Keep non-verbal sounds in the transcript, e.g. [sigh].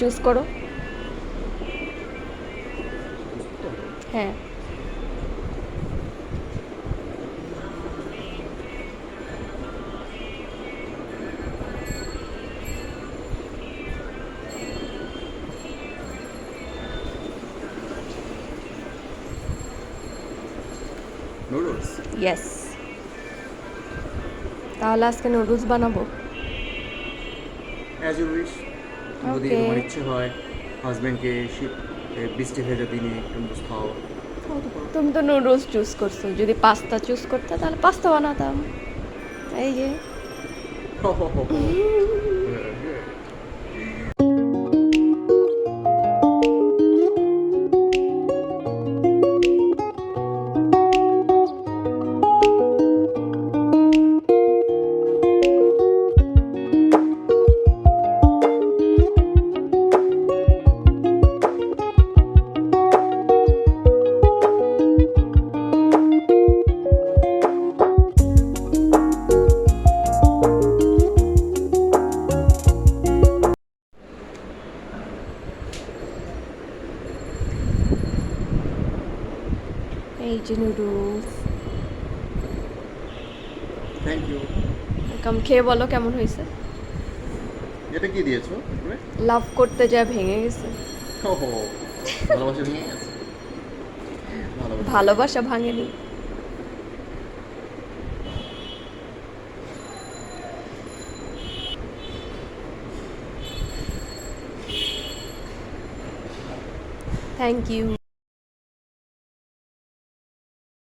Choose করো। হ্যাঁ। Noodles yes তাহলে আজকে নুডলস বানাবো। অ্যাজ ইউ উইশ যদি তোমার ইচ্ছে হয় হাজব্যান্ডকে শীত বৃষ্টি ভেজা দিনে নুডলস খাও। তুমি তো নুডলস চুজ করছ। যদি পাস্তা চুজ করতে তাহলে পাস্তা বানাতাম। এই যে। [laughs] এই যে নুডলস থ্যাংক ইউ কাম খেয়ে বলো কেমন হয়েছে? এটা কি দিয়েছ? লাভ করতে যা ভেঙে গেছে। ভালোবাসা ভাঙেনি। Thank you